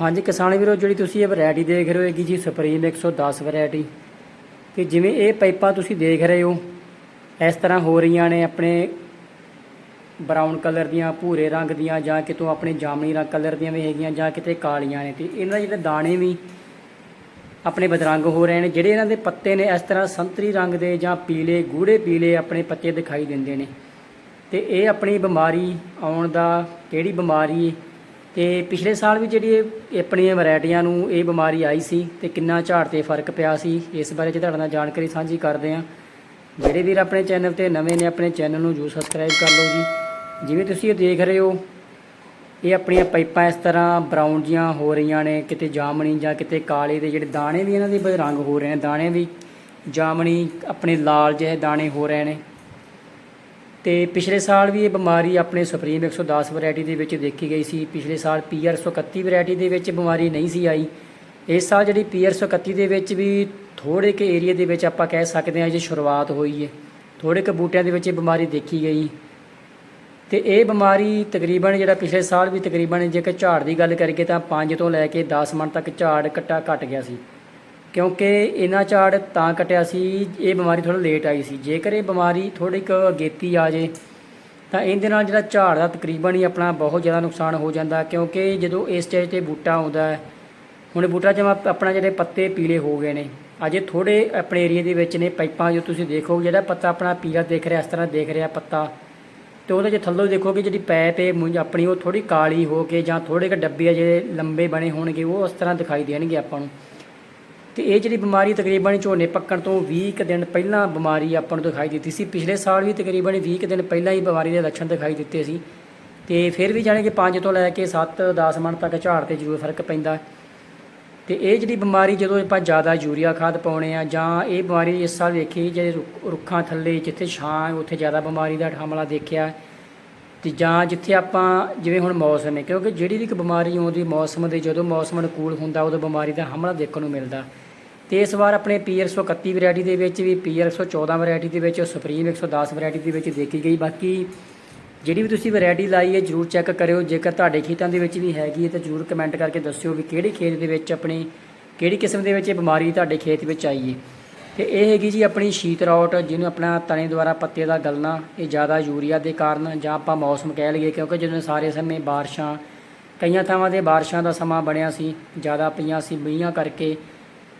ਹਾਂਜੀ, ਕਿਸਾਨ ਵੀਰੋ, ਜਿਹੜੀ ਤੁਸੀਂ ਇਹ ਵੈਰਾਈਟੀ ਦੇਖ ਰਹੇ ਹੋ ਹੈਗੀ ਜੀ ਸੁਪਰੀਮ 110 ਵੈਰਾਈਟੀ ਤੇ ਜਿਵੇਂ ਇਹ ਪਾਈਪਾਂ ਤੁਸੀਂ ਦੇਖ ਰਹੇ ਹੋ, ਇਸ ਤਰ੍ਹਾਂ ਹੋ ਰਹੀਆਂ ਨੇ ਆਪਣੇ ਬਰਾਊਨ ਕਲਰ ਦੀਆਂ, ਭੂਰੇ ਰੰਗ ਦੀਆਂ, ਜਾਂ ਕਿਤੋਂ ਆਪਣੇ ਜਾਮਣੀ ਰੰਗ ਕਲਰ ਦੀਆਂ ਵੀ ਹੈਗੀਆਂ, ਜਾਂ ਕਿਤੇ ਕਾਲੀਆਂ ਨੇ। ਤੇ ਇਹਨਾਂ ਦੇ ਜਿਹੜੇ ਦਾਣੇ ਵੀ ਆਪਣੇ ਬਦਰੰਗ ਹੋ ਰਹੇ ਨੇ, ਜਿਹੜੇ ਇਹਨਾਂ ਦੇ ਪੱਤੇ ਨੇ, ਇਸ ਤਰ੍ਹਾਂ ਸੰਤਰੀ ਰੰਗ ਦੇ ਜਾਂ ਪੀਲੇ, ਗੂੜੇ ਪੀਲੇ ਆਪਣੇ ਪੱਤੇ ਦਿਖਾਈ ਦਿੰਦੇ ਨੇ। ਤੇ ਇਹ ਆਪਣੀ ਬਿਮਾਰੀ ਆਉਣ ਦਾ ਕਿਹੜੀ ਬਿਮਾਰੀ ਤੇ ਪਿਛਲੇ ਸਾਲ ਵੀ ਜਿਹੜੀ ਆਪਣੀਆਂ ਵੈਰਾਈਟੀਆਂ ਨੂੰ ਇਹ ਬਿਮਾਰੀ ਆਈ ਸੀ ਤੇ ਕਿੰਨਾ ਝਾੜ ਤੇ ਫ਼ਰਕ ਪਿਆ ਸੀ, ਇਸ ਬਾਰੇ 'ਚ ਤੁਹਾਡੇ ਨਾਲ ਜਾਣਕਾਰੀ ਸਾਂਝੀ ਕਰਦੇ ਹਾਂ। ਜਿਹੜੇ ਵੀਰ ਆਪਣੇ ਚੈਨਲ ਤੇ ਨਵੇਂ ਨੇ, ਆਪਣੇ ਚੈਨਲ ਨੂੰ ਜਰੂਰ ਸਬਸਕ੍ਰਾਈਬ ਕਰ ਲਓ ਜੀ। ਜਿਵੇਂ ਤੁਸੀਂ ਇਹ ਦੇਖ ਰਹੇ ਹੋ, ਇਹ ਆਪਣੀਆਂ ਪਾਈਪਾਂ ਇਸ ਤਰ੍ਹਾਂ ਬਰਾਊਨ ਜੀਆਂ ਹੋ ਰਹੀਆਂ ਨੇ, ਕਿਤੇ ਜਾਮਣੀ ਜਾਂ ਕਿਤੇ ਕਾਲੇ ਦੇ ਜਿਹੜੇ ਦਾਣੇ ਵੀ ਇਹਨਾਂ ਦੇ ਰੰਗ ਹੋ ਰਹੇ ਨੇ, ਦਾਣੇ ਵੀ ਜਾਮਣੀ, ਆਪਣੇ ਲਾਲ ਜਿਹੇ ਦਾਣੇ ਹੋ ਰਹੇ ਨੇ। ਤੇ ਪਿਛਲੇ ਸਾਲ ਵੀ ਇਹ ਬਿਮਾਰੀ ਆਪਣੇ ਸੁਪਰੀਮ 110 ਵੈਰਾਈਟੀ ਦੇ ਵਿੱਚ ਦੇਖੀ ਗਈ ਸੀ। ਪਿਛਲੇ ਸਾਲ ਪੀਆਰ 131 ਵੈਰਾਈਟੀ ਦੇ ਵਿੱਚ ਬਿਮਾਰੀ ਨਹੀਂ ਸੀ ਆਈ। ਇਸ ਸਾਲ ਜਿਹੜੀ ਪੀਆਰ 131 ਦੇ ਵਿੱਚ ਵੀ ਥੋੜੇ ਕੇ ਏਰੀਆ ਦੇ ਵਿੱਚ ਆਪਾਂ ਕਹਿ ਸਕਦੇ ਹਾਂ ਜੇ ਸ਼ੁਰੂਆਤ ਹੋਈ ਹੈ ਥੋੜੇ ਕੁ ਬੂਟਿਆਂ ਦੇ ਵਿੱਚ ਇਹ ਬਿਮਾਰੀ ਦੇਖੀ ਗਈ। ਤੇ ਇਹ ਬਿਮਾਰੀ ਤਕਰੀਬਨ ਜਿਹੜਾ ਪਿਛਲੇ ਸਾਲ ਵੀ ਤਕਰੀਬਨ ਜੇਕਰ ਝਾੜ ਦੀ ਗੱਲ ਕਰੀਏ ਤਾਂ 5 ਤੋਂ ਲੈ ਕੇ 10 ਮਣ ਤੱਕ ਝਾੜ ਕੱਟਾ ਘਟ ਗਿਆ ਸੀ। ਕਿਉਂਕਿ ਇਹਨਾਂ ਝਾੜ ਤਾਂ ਕਟਿਆ ਸੀ, ਇਹ ਬਿਮਾਰੀ ਥੋੜਾ ਲੇਟ ਆਈ ਸੀ। ਜੇਕਰ ਇਹ ਬਿਮਾਰੀ ਥੋੜੀ ਕੁ ਅਗੇਤੀ ਆ ਜੇ, ਤਾਂ ਇਹਦੇ ਨਾਲ ਜਿਹੜਾ ਝਾੜ ਦਾ ਤਕਰੀਬਨ ਹੀ ਆਪਣਾ ਬਹੁਤ ਜ਼ਿਆਦਾ ਨੁਕਸਾਨ ਹੋ ਜਾਂਦਾ, ਕਿਉਂਕਿ ਜਦੋਂ ਇਸ ਸਟੇਜ ਤੇ ਬੂਟਾ ਆਉਂਦਾ ਹੈ, ਹੁਣ ਇਹ ਬੂਟਾ ਜਮਾ ਆਪਣਾ ਜਿਹੜੇ ਪੱਤੇ ਪੀਲੇ ਹੋ ਗਏ ਨੇ। ਅਜੇ ਥੋੜੇ ਆਪਣੇ ਏਰੀਆ ਦੇ ਵਿੱਚ ਨੇ ਪਾਈਪਾਂ, ਜੋ ਤੁਸੀਂ ਦੇਖੋ, ਜਿਹੜਾ ਪੱਤਾ ਆਪਣਾ ਪੀਲਾ ਦੇਖ ਰਿਹਾ, ਇਸ ਤਰ੍ਹਾਂ ਦੇਖ ਰਿਹਾ ਪੱਤਾ। ਤੇ ਉਹਦੇ ਜੇ ਥੱਲੋਂ ਦੇਖੋਗੇ ਜਿਹੜੀ ਪੈਪ ਹੈ, ਮੁੰਜ ਆਪਣੀ, ਉਹ ਥੋੜੀ ਕਾਲੀ ਹੋ ਕੇ ਜਾਂ ਥੋੜੇ ਕ ਡੱਬੇ ਆ ਜਿਹੜੇ ਲੰਬੇ ਬਣੇ ਹੋਣਗੇ, ਉਹ ਉਸ ਤਰ੍ਹਾਂ ਦਿਖਾਈ ਦੇਣਗੇ ਆਪਾਂ ਨੂੰ। ਤੇ ਇਹ ਜਿਹੜੀ ਬਿਮਾਰੀ ਤਕਰੀਬਨ ਝੋਨੇ ਪੱਕਣ ਤੋਂ 20 ਕੁ ਦਿਨ ਪਹਿਲਾਂ ਬਿਮਾਰੀ ਆਪਾਂ ਨੂੰ ਦਿਖਾਈ ਦਿੱਤੀ ਸੀ, ਪਿਛਲੇ ਸਾਲ ਵੀ ਤਕਰੀਬਨ 20 ਕੁ ਦਿਨ ਪਹਿਲਾਂ ਹੀ ਬਿਮਾਰੀ ਦੇ ਲੱਛਣ ਦਿਖਾਈ ਦਿੱਤੇ ਸੀ। ਤੇ ਫਿਰ ਵੀ ਜਾਣੇ ਕਿ 5 ਤੋਂ ਲੈ ਕੇ 7 10 ਮਿੰਟ ਤੱਕ ਝਾੜ ਤੇ ਜ਼ਰੂਰ ਫ਼ਰਕ ਪੈਂਦਾ। ਤੇ ਇਹ ਜਿਹੜੀ ਬਿਮਾਰੀ ਜਦੋਂ ਆਪਾਂ ਜ਼ਿਆਦਾ ਯੂਰੀਆ ਖਾਦ ਪਾਉਣੇ ਆ ਜਾਂ ਇਹ ਬਿਮਾਰੀ ਇਸ ਸਾਲ ਵੇਖੀ ਜਿਹੜੇ ਰੁੱਖ- ਰੁੱਖਾਂ ਥੱਲੇ ਜਿੱਥੇ ਛਾਂ, ਉੱਥੇ ਜ਼ਿਆਦਾ ਬਿਮਾਰੀ ਦਾ ਹਮਲਾ ਦੇਖਿਆ ਤੇ ਜਾਂ ਜਿੱਥੇ ਆਪਾਂ ਜਿਵੇਂ ਹੁਣ ਮੌਸਮ ਹੈ, ਕਿਉਂਕਿ ਜਿਹੜੀ ਵੀ ਇੱਕ ਬਿਮਾਰੀ ਆਉਂਦੀ ਮੌਸਮ ਦੇ ਜਦੋਂ ਮੌਸਮ ਅਨੁਕੂਲ ਹੁੰਦਾ ਉਦੋਂ ਬਿਮਾਰੀ ਦਾ ਹਮਲਾ ਦੇਖਣ ਨੂੰ ਮਿਲਦਾ। ਤੇ ਇਸ ਵਾਰ ਆਪਣੇ ਪੀਆਰ 131 ਵੈਰਾਈਟੀ ਦੇ ਵਿੱਚ ਵੀ ਪੀਆਰ 114 ਵੈਰਾਈਟੀ ਦੇ ਵਿੱਚ ਸੁਪਰੀਮ 110 ਵੈਰਾਈਟੀ ਦੇ ਵਿੱਚ ਦੇਖੀ ਗਈ। ਬਾਕੀ ਜਿਹੜੀ ਵੀ ਤੁਸੀਂ ਵੈਰਾਈਟੀ ਲਾਈ ਹੈ, ਜਰੂਰ ਚੈੱਕ ਕਰਿਓ। ਜੇਕਰ ਤੁਹਾਡੇ ਖੇਤਾਂ ਦੇ ਵਿੱਚ ਵੀ ਹੈਗੀ ਹੈ, ਤਾਂ ਜਰੂਰ ਕਮੈਂਟ ਕਰਕੇ ਦੱਸਿਓ ਵੀ ਕਿਹੜੇ ਖੇਤ ਦੇ ਵਿੱਚ ਆਪਣੀ, ਕਿਹੜੀ ਕਿਸਮ ਦੇ ਵਿੱਚ ਇਹ ਬਿਮਾਰੀ ਤੁਹਾਡੇ ਖੇਤ ਵਿੱਚ ਆਈ ਹੈ। ਤੇ ਇਹ ਹੈਗੀ ਜੀ ਆਪਣੀ ਸ਼ੀਤ ਰੌਟ, ਜਿਹਨੂੰ ਆਪਣਾ ਤਣੇ ਦੁਆਰਾ ਪੱਤੇ ਦਾ ਗਲਣਾ, ਇਹ ਜ਼ਿਆਦਾ ਯੂਰੀਆ ਦੇ ਕਾਰਨ ਜਾਂ ਆਪਾਂ ਮੌਸਮ ਕਹਿ ਲਈਏ, ਕਿਉਂਕਿ ਜਦੋਂ ਸਾਰੇ ਸਮੇਂ ਬਾਰਿਸ਼ਾਂ, ਕਈਆਂ ਥਾਵਾਂ ਤੇ ਬਾਰਿਸ਼ਾਂ ਦਾ ਸਮਾਂ ਬਣਿਆ ਸੀ, ਜ਼ਿਆਦਾ ਪਈਆਂ ਸੀ, ਮੀਂਹਾਂ ਕਰਕੇ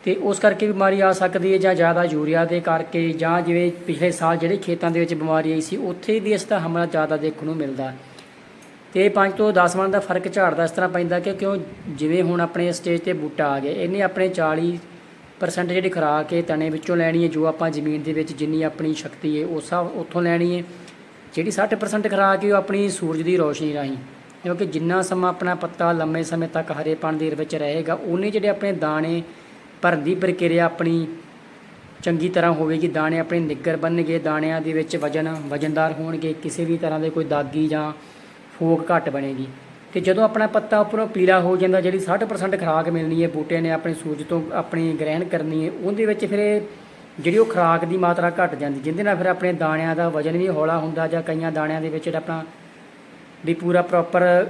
ਤੇ ਉਸ ਕਰਕੇ ਬਿਮਾਰੀ ਆ ਸਕਦੀ ਹੈ ਜਾਂ ਜ਼ਿਆਦਾ ਯੂਰੀਆ ਦੇ ਕਰਕੇ ਜਾਂ ਜਿਵੇਂ ਪਿਛਲੇ ਸਾਲ ਜਿਹੜੇ ਖੇਤਾਂ ਦੇ ਵਿੱਚ ਬਿਮਾਰੀ ਆਈ ਸੀ, ਉੱਥੇ ਵੀ ਇਸ ਦਾ ਹਮਲਾ ਜ਼ਿਆਦਾ ਦੇਖਣ ਨੂੰ ਮਿਲਦਾ। ਤੇ 5 ਤੋਂ 10 ਮਣ ਦਾ ਫ਼ਰਕ ਝਾੜ ਦਾ ਇਸ ਤਰ੍ਹਾਂ ਪੈਂਦਾ ਕਿ ਕਿਉਂ ਜਿਵੇਂ ਹੁਣ ਆਪਣੇ ਸਟੇਜ ਤੇ ਬੂਟਾ ਆ ਗਿਆ, ਇਹਨੇ ਆਪਣੇ 40% ਜਿਹੜੀ ਖੁਰਾਕ ਹੈ ਤਣੇ ਵਿੱਚੋਂ ਲੈਣੀ ਹੈ, ਜੋ ਆਪਾਂ ਜ਼ਮੀਨ ਦੇ ਵਿੱਚ ਜਿੰਨੀ ਆਪਣੀ ਸ਼ਕਤੀ ਹੈ ਉਸ ਹਿਸਾਬ ਉੱਥੋਂ ਲੈਣੀ ਹੈ। ਜਿਹੜੀ 60% ਖੁਰਾਕ ਹੈ, ਉਹ ਆਪਣੀ ਸੂਰਜ ਦੀ ਰੋਸ਼ਨੀ ਰਾਹੀਂ, ਕਿਉਂਕਿ ਜਿੰਨਾ ਸਮਾਂ ਆਪਣਾ ਪੱਤਾ ਲੰਮੇ ਸਮੇਂ ਤੱਕ ਹਰੇਪਣ ਦੇ ਵਿੱਚ ਰਹੇਗਾ, ਉਹਨੇ ਜਿਹੜੇ ਆਪਣੇ ਦਾਣੇ ਭਰਨ ਦੀ ਪ੍ਰਕਿਰਿਆ ਆਪਣੀ ਚੰਗੀ ਤਰ੍ਹਾਂ ਹੋਵੇਗੀ। ਦਾਣੇ ਆਪਣੇ ਨਿੱਗਰ ਬਣਨਗੇ। ਦਾਣਿਆਂ ਦੇ ਵਿੱਚ ਵਜਨ ਵਜਨਦਾਰ ਹੋਣਗੇ। ਕਿਸੇ ਵੀ ਤਰ੍ਹਾਂ ਦੇ ਕੋਈ ਦਾਗੀ ਜਾਂ ਫੋਕ ਘੱਟ ਬਣੇਗੀ। ਤੇ ਜਦੋਂ ਆਪਣਾ ਪੱਤਾ ਉੱਪਰੋਂ ਪੀਲਾ ਹੋ ਜਾਂਦਾ, ਜਿਹੜੀ 60% ਖੁਰਾਕ ਮਿਲਣੀ ਹੈ ਬੂਟੇ ਨੇ ਆਪਣੇ ਸੂਰਜ ਤੋਂ ਆਪਣੀ ਗ੍ਰਹਿਣ ਕਰਨੀ ਹੈ, ਉਹਦੇ ਵਿੱਚ ਫਿਰ ਇਹ ਜਿਹੜੀ ਉਹ ਖੁਰਾਕ ਦੀ ਮਾਤਰਾ ਘਟ ਜਾਂਦੀ ਜਿੰਦੇ ਨਾਲ ਫਿਰ ਆਪਣੇ ਦਾਣਿਆਂ ਦਾ ਵਜਨ ਵੀ ਹੌਲਾ ਹੁੰਦਾ ਜਾਂ ਕਈਆਂ ਦਾਣਿਆਂ ਦੇ ਵਿੱਚ ਜਿਹੜਾ ਆਪਣਾ ਵੀ ਪੂਰਾ ਪ੍ਰੋਪਰ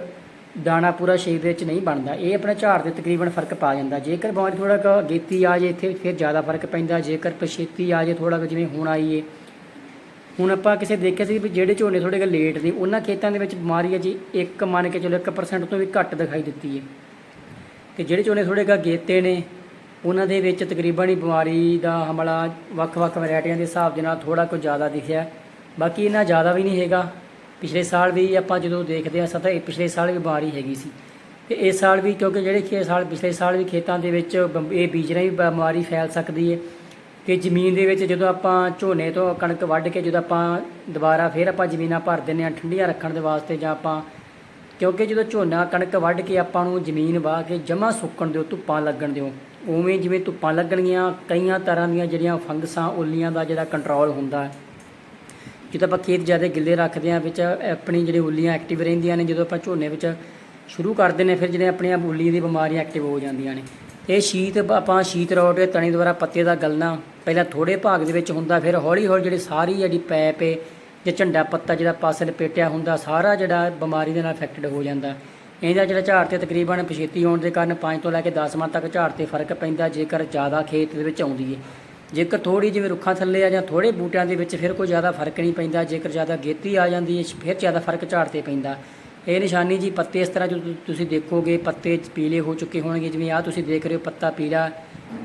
ਦਾਣਾ ਪੂਰਾ ਸ਼ੇਪ ਦੇ ਵਿੱਚ ਨਹੀਂ ਬਣਦਾ। ਇਹ ਆਪਣਾ ਝਾੜ ਦੇ ਤਕਰੀਬਨ ਫ਼ਰਕ ਪਾ ਜਾਂਦਾ। ਜੇਕਰ ਬਿਮਾਰੀ ਥੋੜਾ ਕੁ ਗੇਤੀ ਆ ਜੇ, ਇੱਥੇ ਫਿਰ ਜ਼ਿਆਦਾ ਫ਼ਰਕ ਪੈਂਦਾ। ਜੇਕਰ ਪਛੇਤੀ ਆ ਜੇ ਥੋੜਾ ਜਿਵੇਂ ਹੁਣ ਆਈਏ ਹੁਣ ਆਪਾਂ ਕਿਸੇ ਦੇਖਿਆ ਸੀ ਵੀ ਜਿਹੜੇ ਝੋਨੇ ਥੋੜੇ ਕੁ ਲੇਟ ਨੇ, ਉਹਨਾਂ ਖੇਤਾਂ ਦੇ ਵਿੱਚ ਬਿਮਾਰੀ ਹੈ ਜੀ ਇੱਕ ਮੰਨ ਕੇ ਚਲੋ 1% ਤੋਂ ਵੀ ਘੱਟ ਦਿਖਾਈ ਦਿੱਤੀ ਹੈ ਤੇ ਜਿਹੜੇ ਝੋਨੇ ਥੋੜੇ ਕੁ ਗੇਤੇ ਨੇ, ਉਹਨਾਂ ਦੇ ਵਿੱਚ ਤਕਰੀਬਨ ਹੀ ਬਿਮਾਰੀ ਦਾ ਹਮਲਾ ਵੱਖ-ਵੱਖ ਵੈਰਾਈਟੀਆਂ ਦੇ ਹਿਸਾਬ ਦੇ ਨਾਲ ਥੋੜਾ ਕੁ ਜ਼ਿਆਦਾ ਦਿਖਿਆ। ਬਾਕੀ ਇਹਨਾਂ ਜ਼ਿਆਦਾ ਵੀ ਨਹੀਂ ਹੈਗਾ। ਪਿਛਲੇ ਸਾਲ ਵੀ ਆਪਾਂ ਜਦੋਂ ਦੇਖਦੇ ਹਾਂ ਸਤਾ ਪਿਛਲੇ ਸਾਲ ਵੀ ਬਿਮਾਰੀ ਹੈਗੀ ਸੀ। ਤੇ ਇਸ ਸਾਲ ਵੀ ਕਿਉਂਕਿ ਜਿਹੜੇ ਖੇ, ਸਾਲ, ਪਿਛਲੇ ਸਾਲ ਵੀ ਖੇਤਾਂ ਦੇ ਵਿੱਚ ਬੰ- ਇਹ ਬੀਜ ਰਹੀ ਬਿਮਾਰੀ ਫੈਲ ਸਕਦੀ ਹੈ। ਤੇ ਜ਼ਮੀਨ ਦੇ ਵਿੱਚ ਜਦੋਂ ਆਪਾਂ ਝੋਨੇ ਤੋਂ ਕਣਕ ਵੱਢ ਕੇ ਜਦੋਂ ਆਪਾਂ ਦੁਬਾਰਾ ਫਿਰ ਆਪਾਂ ਜ਼ਮੀਨਾਂ ਭਰ ਦਿੰਦੇ ਹਾਂ, ਠੰਡੀਆਂ ਰੱਖਣ ਦੇ ਵਾਸਤੇ ਜਾਂ ਆਪਾਂ, ਕਿਉਂਕਿ ਜਦੋਂ ਝੋਨਾ, ਕਣਕ ਵੱਢ ਕੇ ਆਪਾਂ ਨੂੰ ਜ਼ਮੀਨ ਵਾਹ ਕੇ ਜਮਾ ਸੁੱਕਣ ਦਿਓ, ਧੁੱਪਾਂ ਲੱਗਣ ਦਿਓ, ਉਵੇਂ ਜਿਵੇਂ ਧੁੱਪਾਂ ਲੱਗਣਗੀਆਂ, ਕਈਆਂ ਤਰ੍ਹਾਂ ਦੀਆਂ ਜਿਹੜੀਆਂ ਫੰਗਸਾਂ, ਉੱਲੀਆਂ ਦਾ ਜਿਹੜਾ ਕੰਟਰੋਲ ਹੁੰਦਾ ਹੈ। ਜਦੋਂ ਆਪਾਂ ਖੇਤ ਜ਼ਿਆਦਾ ਗਿੱਲੇ ਰੱਖਦੇ ਹਾਂ, ਵਿੱਚ ਆਪਣੀ ਜਿਹੜੀ ਉੱਲੀਆਂ ਐਕਟਿਵ ਰਹਿੰਦੀਆਂ ਨੇ, ਜਦੋਂ ਆਪਾਂ ਝੋਨੇ ਵਿੱਚ ਸ਼ੁਰੂ ਕਰਦੇ ਨੇ, ਫਿਰ ਜਿਹੜੇ ਆਪਣੀਆਂ ਉੱਲੀ ਦੀ ਬਿਮਾਰੀਆਂ ਐਕਟਿਵ ਹੋ ਜਾਂਦੀਆਂ ਨੇ। ਇਹ ਸ਼ੀਤ, ਆਪਾਂ ਸ਼ੀਤ ਰੋਟ ਤਣੀ ਦੁਆਰਾ ਪੱਤੇ ਦਾ ਗਲਣਾ ਪਹਿਲਾਂ ਥੋੜੇ ਭਾਗ ਦੇ ਵਿੱਚ ਹੁੰਦਾ, ਫਿਰ ਹੌਲੀ ਹੌਲੀ ਜਿਹੜੀ ਸਾਰੀ ਜਿਹੜੀ ਪੈਪ ਏ, ਜਾਂ ਝੰਡਾ ਪੱਤਾ ਜਿਹੜਾ ਪਾਸੇ ਲਪੇਟਿਆ ਹੁੰਦਾ, ਸਾਰਾ ਜਿਹੜਾ ਬਿਮਾਰੀ ਦੇ ਨਾਲ ਅਫੈਕਟਡ ਹੋ ਜਾਂਦਾ। ਇਹਦਾ ਜਿਹੜਾ ਝਾੜ ਤੇ ਤਕਰੀਬਨ ਪਛੇਤੀ ਹੋਣ ਦੇ ਕਾਰਨ 5 ਤੋਂ ਲੈ ਕੇ 10 ਮਾਹ ਤੱਕ ਝਾੜ ਤੇ ਫ਼ਰਕ ਪੈਂਦਾ, ਜੇਕਰ ਜ਼ਿਆਦਾ ਖੇਤ ਦੇ ਵਿੱਚ ਆਉਂਦੀ ਹੈ ਜੇਕਰ ਥੋੜੀ ਜਿਵੇਂ ਰੁੱਖਾਂ ਥੱਲੇ ਆ ਜਾਂ ਥੋੜੇ ਬੂਟਿਆਂ ਦੇ ਵਿੱਚ ਫਿਰ ਕੋਈ ਜ਼ਿਆਦਾ ਫ਼ਰਕ ਨਹੀਂ ਪੈਂਦਾ, ਜੇਕਰ ਜ਼ਿਆਦਾ ਗੇਤੀ ਆ ਜਾਂਦੀ ਹੈ, ਫਿਰ ਜ਼ਿਆਦਾ ਫ਼ਰਕ ਝਾੜ ਤੇ ਪੈਂਦਾ। ਇਹ ਨਿਸ਼ਾਨੀ ਜੀ ਪੱਤੇ ਇਸ ਤਰ੍ਹਾਂ ਜਦੋਂ ਤੁਸੀਂ ਦੇਖੋਗੇ, ਪੱਤੇ ਪੀਲੇ ਹੋ ਚੁੱਕੇ ਹੋਣਗੇ, ਜਿਵੇਂ ਆ ਤੁਸੀਂ ਦੇਖ ਰਹੇ ਹੋ, ਪੱਤਾ ਪੀਲਾ,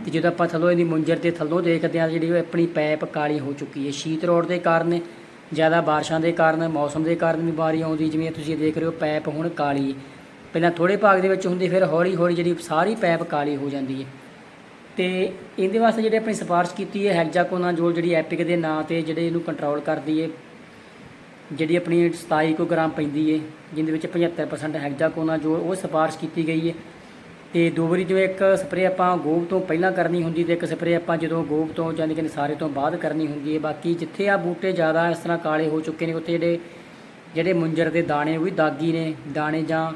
ਤੇ ਜਦੋਂ ਆਪਾਂ ਥੱਲੋਂ ਇਹਦੀ ਮੁੰਜਰ ਤੇ ਥੱਲੋਂ ਦੇਖਦੇ ਆ ਜਿਹੜੀ ਉਹ ਆਪਣੀ ਪੈਪ ਕਾਲੀ ਹੋ ਚੁੱਕੀ ਹੈ। ਸ਼ੀਤ ਰੋਡ ਦੇ ਕਾਰਨ, ਜ਼ਿਆਦਾ ਬਾਰਿਸ਼ਾਂ ਦੇ ਕਾਰਨ, ਮੌਸਮ ਦੇ ਕਾਰਨ ਬਿਮਾਰੀ ਆਉਂਦੀ, ਜਿਵੇਂ ਤੁਸੀਂ ਦੇਖ ਰਹੇ ਹੋ, ਪੈਪ ਹੁਣ ਕਾਲੀ। ਹੈ। ਪਹਿਲਾਂ ਥੋੜੇ ਭਾਗ ਦੇ ਵਿੱਚ ਹੁੰਦੀ, ਫਿਰ ਹੌਲੀ ਹੌਲੀ ਜਿਹੜੀ ਸਾਰੀ ਪੈਪ ਕਾਲੀ ਹੋ ਜਾਂਦੀ ਹੈ। ਤੇ ਇਹਦੇ ਵਾਸਤੇ ਜਿਹੜੇ ਆਪਣੀ ਸਿਫਾਰਿਸ਼ ਕੀਤੀ ਹੈ ਹੈਗਜ਼ਾਕੋਨਾਜੋਲ ਜਿਹੜੀ ਐਪਿਕ ਦੇ ਨਾਂ ਤੇ ਜਿਹੜੇ ਇਹਨੂੰ ਕੰਟਰੋਲ ਕਰਦੀ ਹੈ ਜਿਹੜੀ ਆਪਣੀ 27 ਕੋ ਗ੍ਰਾਮ ਪੈਂਦੀ ਹੈ ਜਿਹਦੇ ਵਿੱਚ 75% ਹੈਗਜ਼ਾਕੋਨਾਜੋਲ ਉਹ ਸਿਫਾਰਿਸ਼ ਕੀਤੀ ਗਈ ਹੈ ਤੇ ਦੋ ਵਾਰੀ ਜੋ ਇੱਕ ਸਪਰੇਅ ਆਪਾਂ ਗੋਬ ਤੋਂ ਪਹਿਲਾਂ ਕਰਨੀ ਹੁੰਦੀ ਤੇ ਇੱਕ ਸਪਰੇਅ ਆਪਾਂ ਜਦੋਂ ਗੋਬ ਤੋਂ ਯਾਨੀ ਕਿ ਸਾਰੇ ਤੋਂ ਬਾਅਦ ਕਰਨੀ ਹੁੰਦੀ ਹੈ ਬਾਕੀ ਜਿੱਥੇ ਆ ਬੂਟੇ ਜ਼ਿਆਦਾ ਇਸ ਤਰ੍ਹਾਂ ਕਾਲੇ ਹੋ ਚੁੱਕੇ ਨੇ, ਉੱਥੇ ਜਿਹੜੇ ਜਿਹੜੇ ਮੁੰਜਰ ਦੇ ਦਾਣੇ ਉਹ ਵੀ ਦਾਗੀ ਨੇ, ਦਾਣੇ ਜਾਂ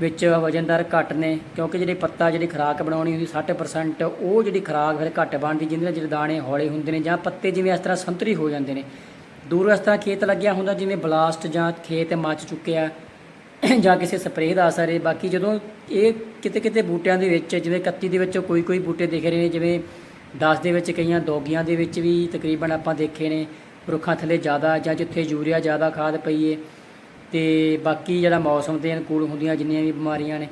ਵਿੱਚ ਵਜਨਦਾਰ ਘੱਟ ਨੇ, ਕਿਉਂਕਿ ਜਿਹੜੇ ਪੱਤਾ ਜਿਹੜੀ ਖਰਾਕ ਬਣਾਉਣੀ ਹੁੰਦੀ 60% ਉਹ ਜਿਹੜੀ ਖਰਾਕ ਫਿਰ ਘੱਟ ਬਣਦੀ, ਜਿਹਦੇ ਨਾਲ ਜਿਹੜੇ ਦਾਣੇ ਹੌਲੇ ਹੁੰਦੇ ਨੇ ਜਾਂ ਪੱਤੇ ਜਿਵੇਂ ਇਸ ਤਰ੍ਹਾਂ ਸੰਤਰੀ ਹੋ ਜਾਂਦੇ ਨੇ। ਦੂਰੋਂ ਇਸ ਤਰ੍ਹਾਂ ਖੇਤ ਲੱਗਿਆ ਹੁੰਦਾ, ਜਿਵੇਂ ਬਲਾਸਟ ਜਾਂ ਖੇਤ ਮੱਚ ਚੁੱਕਿਆ, ਜਾਂ ਕਿਸੇ ਸਪਰੇਅ ਦਾ ਅਸਰ ਹੈ। ਬਾਕੀ ਜਦੋਂ ਇਹ ਕਿਤੇ ਕਿਤੇ ਬੂਟਿਆਂ ਦੇ ਵਿੱਚ, ਜਿਵੇਂ 31 ਦੇ ਵਿੱਚ ਕੋਈ ਕੋਈ ਬੂਟੇ ਦਿਖ ਰਹੇ ਨੇ, ਜਿਵੇਂ 10 ਦੇ ਵਿੱਚ ਕਈਆਂ ਦੋਗੀਆਂ ਦੇ ਵਿੱਚ ਵੀ ਤਕਰੀਬਨ ਆਪਾਂ ਦੇਖੇ ਨੇ, ਰੁੱਖਾਂ ਥੱਲੇ ਜ਼ਿਆਦਾ ਜਾਂ ਜਿੱਥੇ ਯੂਰੀਆ ਜ਼ਿਆਦਾ ਖਾਦ ਪਈ ਏ ਤੇ ਬਾਕੀ ਜਿਹੜਾ ਮੌਸਮ ਦੇ ਅਨੁਕੂਲ ਹੁੰਦੀਆਂ ਜਿੰਨੀਆਂ ਵੀ ਬਿਮਾਰੀਆਂ ਨੇ,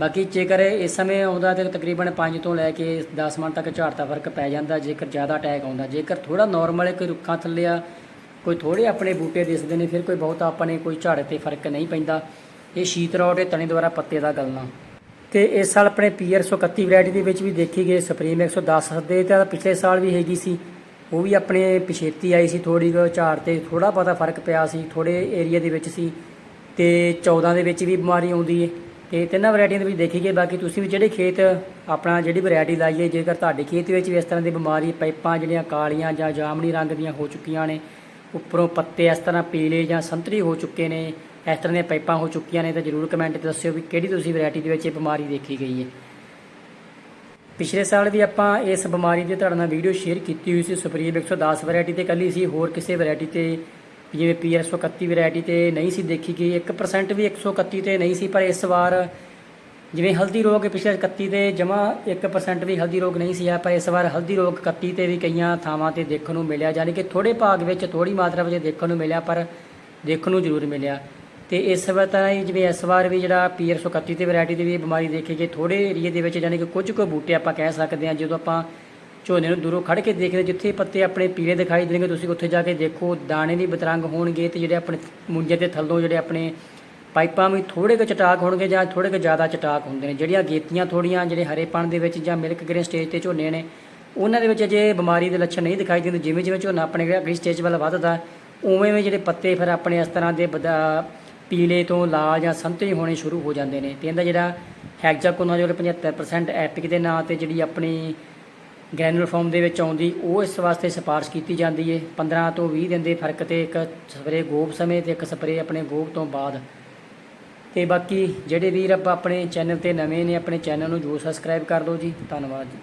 ਬਾਕੀ ਜੇਕਰ ਇਸ ਸਮੇਂ ਆਉਂਦਾ ਤੇ ਤਕਰੀਬਨ 5 ਤੋਂ ਲੈ ਕੇ 10 ਮਣ ਤੱਕ ਝਾੜ ਦਾ ਫ਼ਰਕ ਪੈ ਜਾਂਦਾ, ਜੇਕਰ ਜ਼ਿਆਦਾ ਅਟੈਕ ਆਉਂਦਾ, ਜੇਕਰ ਥੋੜਾ ਨਾਰਮਲ ਕੋਈ ਰੁੱਖਾਂ ਥੱਲੇ ਆ, ਕੋਈ ਥੋੜੇ ਆਪਣੇ ਬੂਟੇ ਦਿਸਦੇ ਨੇ, ਫਿਰ ਕੋਈ ਬਹੁਤ ਆਪਣੇ ਕੋਈ ਝਾੜ ਤੇ ਫ਼ਰਕ ਨਹੀਂ ਪੈਂਦਾ। ਇਹ ਸ਼ੀਤ ਰੋਟ ਇਹ ਤਣੇ ਦੁਆਰਾ ਪੱਤੇ ਦਾ ਗਲਣਾ। ਤੇ ਇਸ ਸਾਲ ਆਪਣੇ ਪੀਆਰ 131 ਵੈਰਾਈਟੀ ਦੇ ਵਿੱਚ ਵੀ ਦੇਖੀ ਗਈ ਸੁਪਰੀਮ 110 ਦੇ, ਤੇ ਪਿਛਲੇ ਸਾਲ ਵੀ ਹੈਗੀ ਸੀ। ਉਹ ਵੀ ਆਪਣੇ ਪਿਛੇਤੀ ਆਈ ਸੀ ਥੋੜੀ ਕੁ ਝਾੜ ਤੇ ਥੋੜਾ ਬਹੁਤਾ ਫ਼ਰਕ ਪਿਆ ਸੀ ਥੋੜੇ ਏਰੀਆ ਦੇ ਵਿੱਚ ਸੀ ਤੇ 14 ਦੇ ਵਿੱਚ ਵੀ ਬਿਮਾਰੀ ਆਉਂਦੀ ਹੈ ਤੇ ਤਿੰਨਾਂ ਵੈਰਾਈਟੀਆਂ ਦੇ ਵਿੱਚ ਦੇਖੀ ਗਈ, ਬਾਕੀ ਤੁਸੀਂ ਵੀ ਜਿਹੜੇ ਖੇਤ ਆਪਣਾ ਜਿਹੜੀ ਵੈਰਾਈਟੀ ਲਾਈਏ, ਜੇਕਰ ਤੁਹਾਡੇ ਖੇਤ ਵਿੱਚ ਵੀ ਇਸ ਤਰ੍ਹਾਂ ਦੀ ਬਿਮਾਰੀ, ਪਾਈਪਾਂ ਜਿਹੜੀਆਂ ਕਾਲੀਆਂ ਜਾਂ ਜਾਮਣੀ ਰੰਗ ਦੀਆਂ ਹੋ ਚੁੱਕੀਆਂ ਨੇ, ਉੱਪਰੋਂ ਪੱਤੇ ਇਸ ਤਰ੍ਹਾਂ ਪੀਲੇ ਜਾਂ ਸੰਤਰੀ ਹੋ ਚੁੱਕੇ ਨੇ, ਇਸ ਤਰ੍ਹਾਂ ਦੀਆਂ ਪਾਈਪਾਂ ਹੋ ਚੁੱਕੀਆਂ ਨੇ, ਤਾਂ ਜਰੂਰ ਕਮੈਂਟ 'ਚ ਦੱਸਿਓ ਵੀ ਕਿਹੜੀ ਤੁਸੀਂ ਵੈਰਾਈਟੀ ਦੇ ਵਿੱਚ ਇਹ ਬਿਮਾਰੀ ਦੇਖੀ ਗਈ ਹੈ ਪਿਛਲੇ ਸਾਲ ਵੀ ਆਪਾਂ ਇਸ ਬਿਮਾਰੀ ਦੀ ਤੁਹਾਡੇ ਨਾਲ ਵੀਡੀਓ ਸ਼ੇਅਰ ਕੀਤੀ ਹੋਈ ਸੀ ਸੁਪਰੀਮ 110 ਵੈਰਾਈਟੀ ਤੇ ਕੱਲੀ ਸੀ, ਹੋਰ ਕਿਸੇ ਵੈਰਾਈਟੀ ਤੇ, ਜਿਵੇਂ ਪੀਆਰ 131 ਵੈਰਾਈਟੀ ਤੇ ਨਹੀਂ ਸੀ ਦੇਖੀ ਗਈ 1% ਵੀ 131 ਤੇ ਨਹੀਂ ਸੀ, ਪਰ ਇਸ ਵਾਰ ਜਿਵੇਂ ਹਲਦੀ ਰੋਗ ਪਿਛਲੇ 31 ਤੇ ਜਮਾ 1% ਵੀ ਹਲਦੀ ਰੋਗ ਨਹੀਂ ਸੀ ਆ ਪਰ ਇਸ ਵਾਰ ਹਲਦੀ ਰੋਗ 31 ਤੇ ਵੀ ਕਈਆਂ ਥਾਵਾਂ ਤੇ ਦੇਖਣ ਨੂੰ ਮਿਲਿਆ, ਯਾਨੀ ਕਿ ਥੋੜੇ ਭਾਗ ਵਿੱਚ ਥੋੜੀ ਮਾਤਰਾ ਵਿੱਚ ਦੇਖਣ ਨੂੰ ਮਿਲਿਆ, ਪਰ ਦੇਖਣ ਨੂੰ ਜ਼ਰੂਰ ਮਿਲਿਆ। ਤੇ ਇਸ ਵਾਰ ਤਾਂ ਜਿਵੇਂ ਇਸ ਵਾਰ ਵੀ ਜਿਹੜਾ ਪੀਆਰ 131 ਤੇ ਵੈਰਾਈਟੀ ਦੀ ਵੀ ਬਿਮਾਰੀ ਦੇਖੀ ਗਈ ਥੋੜੇ ਏਰੀਏ ਦੇ ਵਿੱਚ ਯਾਨੀ ਕਿ ਕੁਝ ਕੁ ਬੂਟੇ ਆਪਾਂ ਕਹਿ ਸਕਦੇ ਹਾਂ, ਜਦੋਂ ਆਪਾਂ ਝੋਨੇ ਨੂੰ ਦੂਰੋਂ ਖੜ ਕੇ ਦੇਖਦੇ ਜਿੱਥੇ ਪੱਤੇ ਆਪਣੇ ਪੀਲੇ ਦਿਖਾਈ ਦੇਣਗੇ, ਤੁਸੀਂ ਉੱਥੇ ਜਾ ਕੇ ਦੇਖੋ, ਦਾਣੇ ਵੀ ਬਤਰੰਗ ਹੋਣਗੇ ਤੇ ਜਿਹੜੇ ਆਪਣੇ ਮੁੰਜੇ ਦੇ ਥੱਲੋਂ ਜਿਹੜੇ ਆਪਣੇ ਪਾਈਪਾਂ ਵੀ ਥੋੜੇ ਕੁ ਚਟਾਕ ਹੋਣਗੇ ਜਾਂ ਥੋੜੇ ਕੁ ਜ਼ਿਆਦਾ ਚਟਾਕ ਹੁੰਦੇ ਨੇ। ਜਿਹੜੀਆਂ ਗੇਤੀਆਂ ਥੋੜੀਆਂ ਜਿਹੜੇ ਹਰੇਪਣ ਦੇ ਵਿੱਚ ਜਾਂ ਮਿਲਕ ਗ੍ਰੀਨ ਸਟੇਜ ਤੇ ਝੋਨੇ ਨੇ, ਉਹਨਾਂ ਦੇ ਵਿੱਚ ਅਜੇ ਬਿਮਾਰੀ ਦੇ ਲੱਛਣ ਨਹੀਂ ਦਿਖਾਈ ਦਿੰਦੇ। ਜਿਵੇਂ ਜਿਵੇਂ ਝੋਨਾ ਆਪਣੇ ਅਗਲੀ ਸਟੇਜ ਵੱਲ ਵੱਧਦਾ ਉਵੇਂ ਉਵੇਂ ਜਿਹੜੇ ਪੱਤੇ ਫਿਰ ਆਪਣੇ ਇਸ ਤਰ੍ਹਾਂ ਦੇ ਬਦਾ- ਪੀਲੇ ਤੋਂ ਲਾਲ ਜਾਂ ਸੰਤਰੀ ਹੋਣੇ ਸ਼ੁਰੂ ਹੋ ਜਾਂਦੇ ਨੇ ਤੇ ਇਹਦਾ ਜਿਹੜਾ ਹੈਗਜ਼ਾਕੋਨਾਜੋਲ 75% ਐਪਿਕ ਦੇ ਨਾਂ ਤੇ ਜਿਹੜੀ ਆਪਣੀ ਗ੍ਰੈਨੂਲਰ ਫਾਰਮ ਦੇ ਵਿੱਚ ਆਉਂਦੀ, ਉਹ ਇਸ ਵਾਸਤੇ ਸਿਫਾਰਿਸ਼ ਕੀਤੀ ਜਾਂਦੀ ਹੈ 15 ਤੋਂ 20 ਦਿਨ ਦੇ ਫ਼ਰਕ ਤੇ ਇੱਕ ਸਪਰੇ ਗੋਬ ਸਮੇਂ ਤੇ ਇੱਕ ਸਪਰੇ ਆਪਣੇ ਗੋਬ ਤੋਂ ਬਾਅਦ। ਤੇ ਬਾਕੀ ਜਿਹੜੇ ਵੀਰ ਆਪਾਂ ਆਪਣੇ ਚੈਨਲ ਤੇ ਨਵੇਂ ਨੇ, ਆਪਣੇ ਚੈਨਲ ਨੂੰ ਜਰੂਰ ਸਬਸਕ੍ਰਾਈਬ ਕਰ ਲਓ ਜੀ। ਧੰਨਵਾਦ ਜੀ।